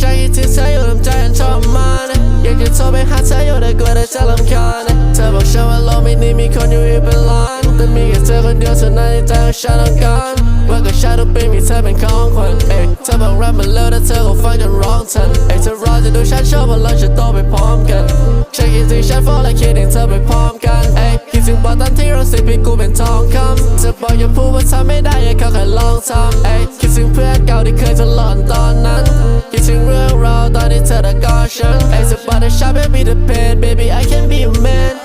ใจคิดถึงเธออยู่ลำใจอันทรมานอยากจะโทรไปหาเธออยู่แต่กลัวแต่จะรำคาญเธอบอกฉันว่าโลกใบนี้มีคนอยู่อีกเป็นล้านแต่มีแค่เธอคนเดียวเท่านั้นที่ใจของฉันต้องการว่ากับฉันทุกปีมีเธอเป็นของขวัญเธอบอกรักมัเลิวแต่เธอคงฟังจนร้องทัอเธอรอจะดูฉันชอว่าเราจะโตไปพร้อมกันฉันคิดถึงฉันฟ้องและคิดถึงเธอไปพร้อมกันคิดถึงตอนที่เราสิบปีกูเป็นทองคำเธบอกอย่าพูดว่าทำไม่ได้อย่เขาแค่ลองทำคิดถึงเพื่อนเก่าที่เคยทะเลาะ to the caution. Basic the shop, and be the pen, baby, I can be a man.